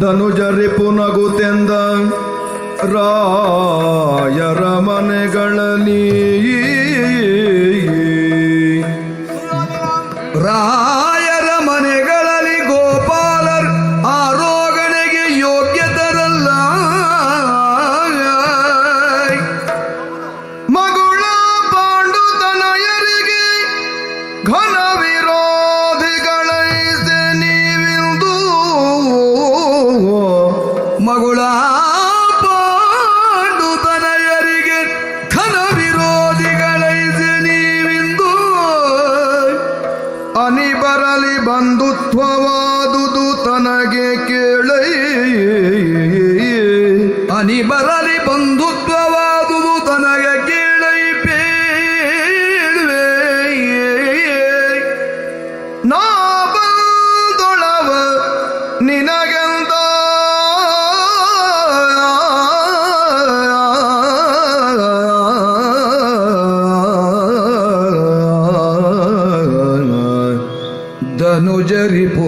ಧನುಜರಿಪು ನಗುತೆಂದ ರಾಯರ ಮನೆಗಳಲ್ಲಿ ರಾಯರ ಬಂಧುತ್ವವಾದುದು ತನಗೆ ಕೇಳೈ. ಅನಿ ಬರಲಿ ಬಂಧುತ್ವವಾದುದು ضرب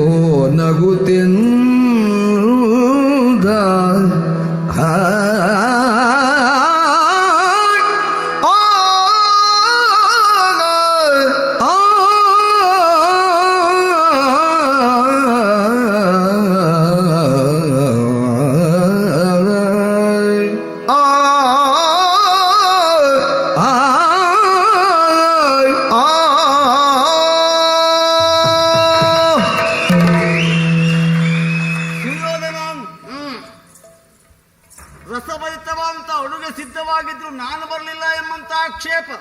ಆಕ್ಷೇಪ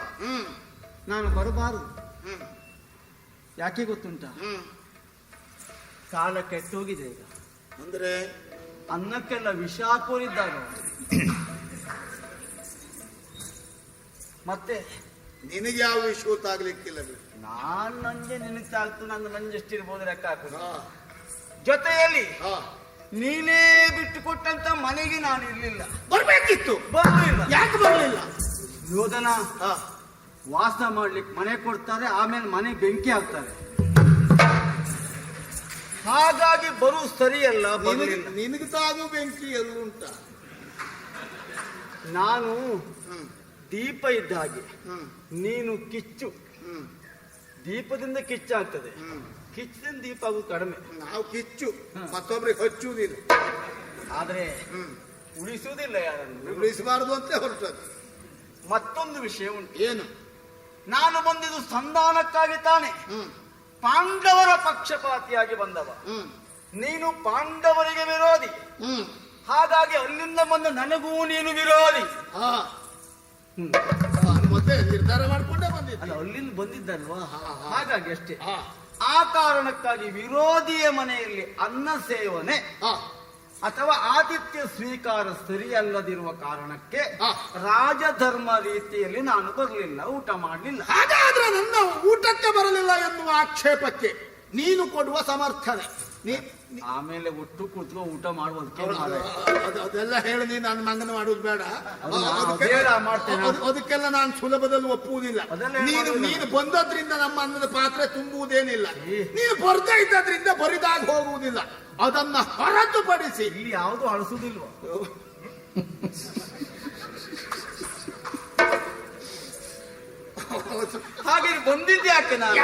ನಾನು ಬರಬಾರದು. ಯಾಕೆ ಗೊತ್ತುಂಟ? ಕಾಲ ಕೆಟ್ಟೋಗಿದೆ ಈಗ. ಅಂದ್ರೆ? ಅನ್ನಕ್ಕೆಲ್ಲ ವಿಷ ಹಾಕೋರಿದ್ದಾಗ ಮತ್ತೆ? ನಿನಗೆ ಯಾವ ವಿಷಯ ಗೊತ್ತಾಗ್ಲಿಕ್ಕಿಲ್ಲ ನಾನು ನಾನ್ ನಂಗೆ ಆಗ್ತು ನನ್ನ ನಂಜೆಷ್ಟಿರ್ಬೋದು ಲೆಕ್ಕ ಹಾಕುದು. ಹಾ, ಜೊತೆಯಲ್ಲಿ ಹಾ. ನೀನೇ ಬಿಟ್ಟು ಕೊಟ್ಟಂತ ಮನೆಗೆ ನಾನು ಇರ್ಲಿಲ್ಲ. ಬರ್ಬೇಕಿತ್ತು. ಬರ್ಲಿಲ್ಲ ಯಾಕೆ ಬರ್ಲಿಲ್ಲ? ಯೋಧನ ವಾಸ ಮಾಡ್ಲಿಕ್ಕೆ ಮನೆ ಕೊಡ್ತಾರೆ ಆಮೇಲೆ ಮನೆ ಬೆಂಕಿ ಹಾಕ್ತಾರೆ. ಹಾಗಾಗಿ ಬರು ಸರಿಯಲ್ಲ ನಿನಗೆ ತಾನು ಬೆಂಕಿ ಎಲ್ಲುಂಟ ನಾನು ದೀಪ ಇದ್ದ ಹಾಗೆ. ನೀನು ಕಿಚ್ಚು. ದೀಪದಿಂದ ಕಿಚ್ಚಾಗ್ತದೆ. ಕಿಚ್ಚದಿಂದ ದೀಪ ಆಗುದು ಕಡಿಮೆ. ನಾವು ಕಿಚ್ಚು. ಮತ್ತೊಬ್ಬರಿಗೆ ಮತ್ತೊಬ್ರಿಗೆ ಹಚ್ಚುವುದಿಲ್ಲ ಆದ್ರೆ ಉಳಿಸುವುದಿಲ್ಲ ಯಾರನ್ನು. ಉಳಿಸಬಾರದು ಅಂತ ಹೊರಟದ್ದು. ಮತ್ತೊಂದು ವಿಷಯ ಉಂಟು. ಏನು? ನಾನು ಬಂದಿದ್ದು ಸಂಧಾನಕ್ಕಾಗಿ ತಾನೆ. ಪಾಂಡವರ ಪಕ್ಷಪಾತಿಯಾಗಿ ಬಂದವ. ನೀನು ಪಾಂಡವರಿಗೆ ವಿರೋಧಿ. ಹಾಗಾಗಿ ಅಲ್ಲಿಂದ ಬಂದ ನನಗೂ ನೀನು ವಿರೋಧಿ. ಮತ್ತೆ ನಿರ್ಧಾರ ಮಾಡಿಕೊಂಡೇ ಬಂದಿದ್ದ. ಅಲ್ಲ ಅಲ್ಲಿಂದ ಬಂದಿದ್ದಲ್ವಾ. ಹಾಗಾಗಿ ಅಷ್ಟೇ. ಆ ಕಾರಣಕ್ಕಾಗಿ ವಿರೋಧಿಯ ಮನೆಯಲ್ಲಿ ಅನ್ನ ಸೇವನೆ ಅಥವಾ ಆತಿಥ್ಯ ಸ್ವೀಕಾರ ಸರಿಯಲ್ಲದಿರುವ ಕಾರಣಕ್ಕೆ ರಾಜಧರ್ಮ ರೀತಿಯಲ್ಲಿ ನಾನು ಬರಲಿಲ್ಲ ಊಟ ಮಾಡಲಿಲ್ಲ. ಹಾಗಾದ್ರೆ ನನ್ನ ಊಟಕ್ಕೆ ಬರಲಿಲ್ಲ ಎನ್ನುವ ಆಕ್ಷೇಪಕ್ಕೆ ನೀನು ಕೊಡುವ ಸಮರ್ಥನೆ. ನೀ- ಆಮೇಲೆ ಒಟ್ಟು ಕೂತ್ಕೊ ಊಟ. ಅದು- ಅದೆಲ್ಲ ಹೇಳಿ ನೀನು ನನ್ನ ಮಂಗನ ಮಾಡುದು ಬೇಡ. ಅದಕ್ಕೆಲ್ಲ ನಾನು ಸುಲಭದಲ್ಲಿ ಒಪ್ಪುವುದಿಲ್ಲ. ನೀನು. ನೀನು ಬಂದದ್ರಿಂದ ನಮ್ಮ ಅನ್ನದ ಪಾತ್ರೆ ತುಂಬುವುದೇನಿಲ್ಲ. ನೀನು ಬರ್ತಾ ಇದ್ದದ್ರಿಂದ ಬರಿದಾಗ ಹೋಗುವುದಿಲ್ಲ. ಅದನ್ನ ಹೊರತುಪಡಿಸಿ ಇಲ್ಲಿ ಯಾವುದು ಅಳಿಸುದಿಲ್ವ ಹಾಗೆ ಬಂದಿದ್ದೆ ಯಾಕೆ ನಾನು?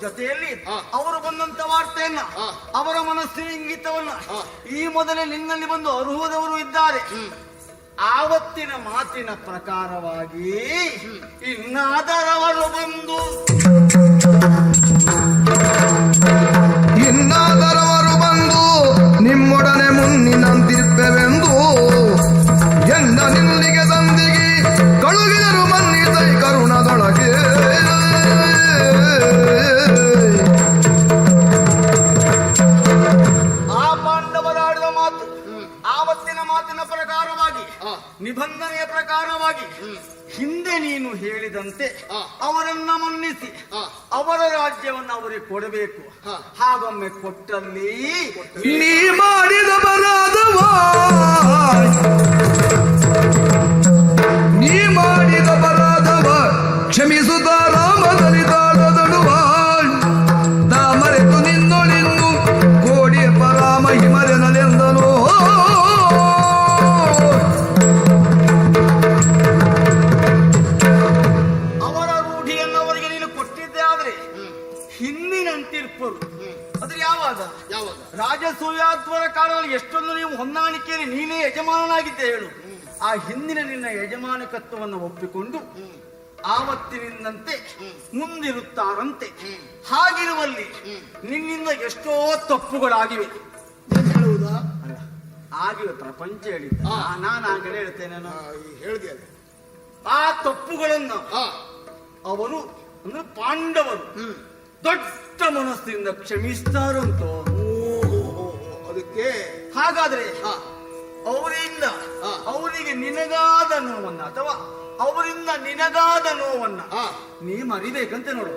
ಜೊತೆಯಲ್ಲಿ. ಅವರು ಬಂದಂತ ವಾರ್ತೆಯನ್ನ. ಅವರ ಮನಸ್ಸಿನ ಇಂಗಿತವನ್ನ. ಈ ಮೊದಲೇ ನಿನ್ನಲ್ಲಿ ಬಂದು ಅರುಹುದವರು ಇದ್ದಾರೆ ಆವತ್ತಿನ ಮಾತಿನ ಪ್ರಕಾರವಾಗಿ ಇನ್ನಾದರವರು ಬಂದು ಹೇಳಿದಂತೆ ಅವರನ್ನ ಮನ್ನಿಸಿ ಅವರ ರಾಜ್ಯವನ್ನು ಅವರಿಗೆ ಕೊಡಬೇಕು. ಹಾಗೊಮ್ಮೆ ಕೊಟ್ಟಲ್ಲಿ ನೀ ಮಾಡಿದ ಬರಾದವ ನೀ ಮಾಡಿದ ಬರಾದವ ಕ್ಷಮಿಸುತ್ತ ಆ ಹಿಂದಿನ ನಿನ್ನ ಯಜಮಾನಕತ್ವವನ್ನು ಒಪ್ಪಿಕೊಂಡು ಆವತ್ತಿನಿಂದಂತೆ ಮುಂದಿರುತ್ತಾರಂತೆ. ಹಾಗಿರುವಲ್ಲಿ ನಿನ್ನಿಂದ ಎಷ್ಟೋ ತಪ್ಪುಗಳಾಗಿವೆ. ಏನ್ ಹೇಳುವುದಾ? ಆಗಿವೆ ಪ್ರಪಂಚ. ನಾ- ನಾನು ಆಗಲೇ ಹೇಳ್ತೇನೆ ಹೇಳಿದೆ ಆ ತಪ್ಪುಗಳನ್ನು ಅವರು ಅಂದ್ರೆ ಪಾಂಡವರು ದೊಡ್ಡ ಮನಸ್ಸಿನಿಂದ ಕ್ಷಮಿಸ್ತಾರಂತೋ. ಅದಕ್ಕೆ? ಹಾಗಾದ್ರೆ ಅವರಿಂದ ಆ. ಅವರಿಗೆ ನಿನಗಾದ ನೋವನ್ನ ಅಥವಾ ಅವರಿಂದ ನಿನಗಾದ ನೋವನ್ನ. ನೀ ಮರಿಬೇಕಂತೆ ನೋಡು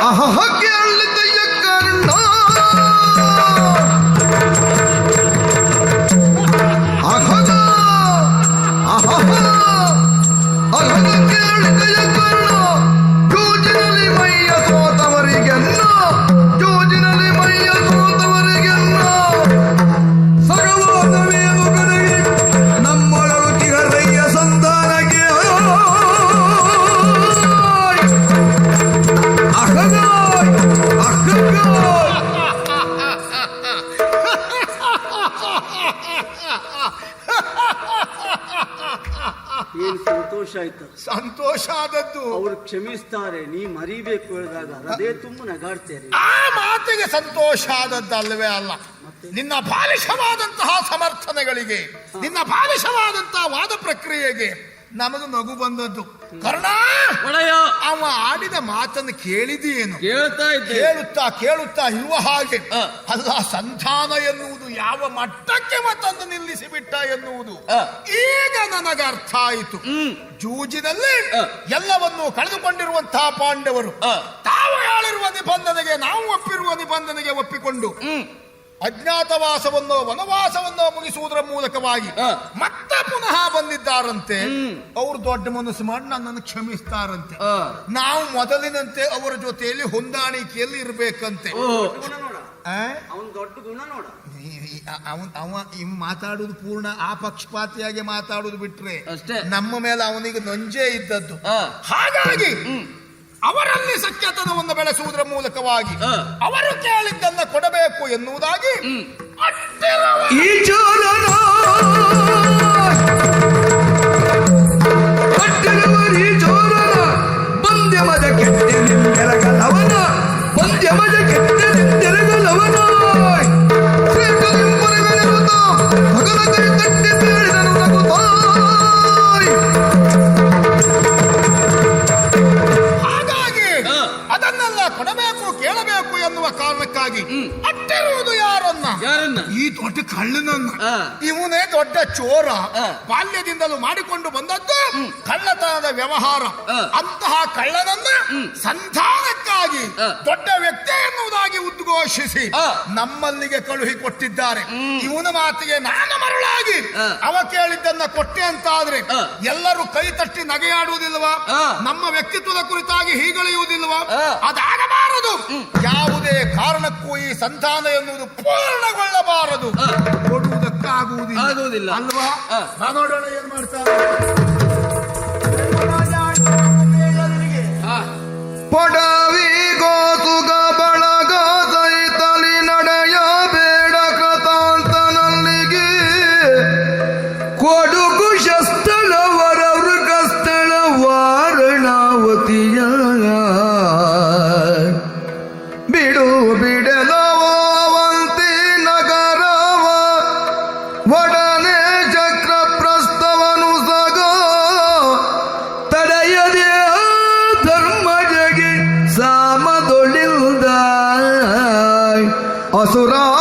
ಅಹಹ ಕೇಳಿದೆಯ ಕರ್ಣ ಅವರು ಕ್ಷಮಿಸ್ತಾರೆ ನೀ ಮರಿಬೇಕು ಹೇಳಿದಾಗ ಅದೇ ತುಂಬ ನಗಾಡ್ತೇನೆ ಆ ಮಾತಿಗೆ ಸಂತೋಷ ಆದದ್ದಲ್ಲವೇ ಅಲ್ಲ. ನಿನ್ನ ಬಾಲಿಶವಾದಂತಹ ಸಮರ್ಥನೆಗಳಿಗೆ ನಿನ್ನ ಬಾಲಿಶವಾದಂತಹ ವಾದ ಪ್ರಕ್ರಿಯೆಗೆ ನಮದು ಮಗು ಬಂದದ್ದು. ಕರ್ಣ! ಒಡೆಯ! ಅವ ಆಡಿದ ಮಾತನ್ನು ಕೇಳಿದೆಯೇನು? ಕೇಳ್ತಾ ಇದ್ದೆ. ಕೇಳುತ್ತಾ ಕೇಳುತ್ತಾ ಇರುವ ಹಾಗೆ. ಆ. ಅಲ್ಲ ಸಂತಾನ ಎನ್ನುವುದು ಯಾವ ಮಟ್ಟಕ್ಕೆ ಮತ್ತೊಂದು ನಿಲ್ಲಿಸಿ ಬಿಟ್ಟ ಎನ್ನುವುದು. ಈಗ ನನಗೆ ಅರ್ಥ ಆಯಿತು. ಜೂಜಿನಲ್ಲಿ. ಎಲ್ಲವನ್ನೂ ಕಳೆದುಕೊಂಡಿರುವಂತಹ ಪಾಂಡವರು. ತಾವು ಹೇಳಿರುವ ನಿಬಂಧನೆಗೆ ನಾವು ಒಪ್ಪಿರುವ ನಿಬಂಧನೆಗೆ ಒಪ್ಪಿಕೊಂಡು ಅಜ್ಞಾತವಾಸವನ್ನೋ ವನವಾಸವನ್ನೋ ಮುಗಿಸುವುದರ ಮೂಲಕವಾಗಿ. ಮತ್ತೆ ಪುನಃ ಬಂದಿದ್ದಾರಂತೆ. ಅವರು ದೊಡ್ಡ ಮನಸ್ಸು ಮಾಡಿ ನನ್ನನ್ನು ಕ್ಷಮಿಸ್ತಾರಂತೆ. ನಾವು ಮೊದಲಿನಂತೆ ಅವರ ಜೊತೆಯಲ್ಲಿ ಹೊಂದಾಣಿಕೆಯಲ್ಲಿ ಇರಬೇಕಂತೆ ಓ ಗುಣ ನೋಡ ಅವನ್ ದೊಡ್ಡ ಗುಣ ನೋಡ ಅವನ್ ಅವ ಇವ್ ಮಾತಾಡುದು ಪೂರ್ಣ ಆ ಪಕ್ಷಪಾತಿಯಾಗಿ ಮಾತಾಡುದು ಬಿಟ್ರೆ ಅಷ್ಟೇ. ನಮ್ಮ ಮೇಲೆ ಅವನಿಗೆ ನಂಜೆ ಇದ್ದದ್ದು. ಹಾಗಾಗಿ. ಅವರಲ್ಲಿ ಸತ್ಯತನವನ್ನು ಬೆಳೆಸುವುದರ ಮೂಲಕವಾಗಿ. ಅವರು ಕೇಳಿದ್ದನ್ನ ಕೊಡಬೇಕು ಎನ್ನುವುದಾಗಿ ಹ್ಮ್. ಅಟ್ಟಿರವ ಈ ದೊಡ್ಡ ಚೋರ. ಬಾಲ್ಯದಿಂದಲೂ ಮಾಡಿಕೊಂಡು ಬಂದದ್ದು ಕಳ್ಳತನದ ವ್ಯವಹಾರ. ಅಂತಹ ಕಳ್ಳನನ್ನ ಸಂಧಾನಕ್ಕಾಗಿ ದೊಡ್ಡ ವ್ಯಕ್ತಿ ಎನ್ನುವುದಾಗಿ ಉದ್ಘೋಷಿಸಿ. ನಮ್ಮಲ್ಲಿಗೆ ಕಳುಹಿ ಕೊಟ್ಟಿದ್ದಾರೆ. ಇವನ ಮಾತಿಗೆ ನಾನು ಮರಳಾಗಿ. ಅವ ಕೇಳಿದ್ದನ್ನ ಕೊಟ್ಟೆ ಅಂತಾದ್ರೆ ಆದ್ರೆ ಎಲ್ಲರೂ ಕೈ ತಟ್ಟಿ ನಗೆಯಾಡುವುದಿಲ್ವಾ. ನಮ್ಮ ವ್ಯಕ್ತಿತ್ವದ ಕುರಿತಾಗಿ ಹೀಗಳೆಯುವುದಿಲ್ವಾ. ಅದಾಗಬಾರದು. ಯಾವುದೇ ಕಾರಣಕ್ಕೂ ಈ ಸಂಧಾನ ಎನ್ನುವುದು ಪೂರ್ಣಗೊಳ್ಳಬಾರದು. ಆಗುವುದಿಲ್ಲ. ಅಲ್ವಾ? ಹಾ. ನೋಡೋಣ ಏನ್ ಮಾಡ್ತಾರೆ? ಬೇಡರಿಗೆ asura